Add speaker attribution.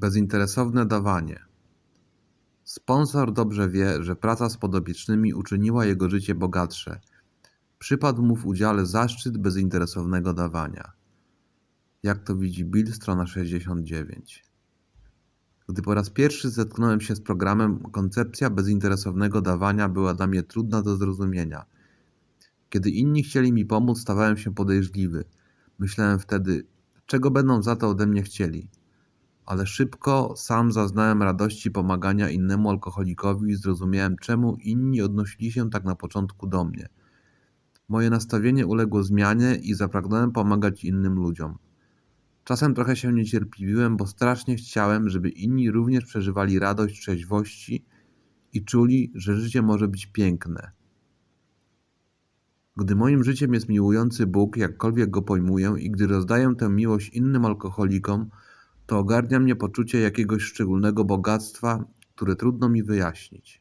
Speaker 1: Bezinteresowne dawanie. Sponsor dobrze wie, że praca z podopiecznymi uczyniła jego życie bogatsze. Przypadł mu w udziale zaszczyt bezinteresownego dawania. Jak to widzi Bill, strona 69. Gdy po raz pierwszy zetknąłem się z programem, koncepcja bezinteresownego dawania była dla mnie trudna do zrozumienia. Kiedy inni chcieli mi pomóc, stawałem się podejrzliwy. Myślałem wtedy, czego będą za to ode mnie chcieli. Ale szybko sam zaznałem radości pomagania innemu alkoholikowi i zrozumiałem, czemu inni odnosili się tak na początku do mnie. Moje nastawienie uległo zmianie i zapragnąłem pomagać innym ludziom. Czasem trochę się niecierpliwiłem, bo strasznie chciałem, żeby inni również przeżywali radość trzeźwości i czuli, że życie może być piękne. Gdy moim życiem jest miłujący Bóg, jakkolwiek go pojmuję, i gdy rozdaję tę miłość innym alkoholikom, to ogarnia mnie poczucie jakiegoś szczególnego bogactwa, które trudno mi wyjaśnić.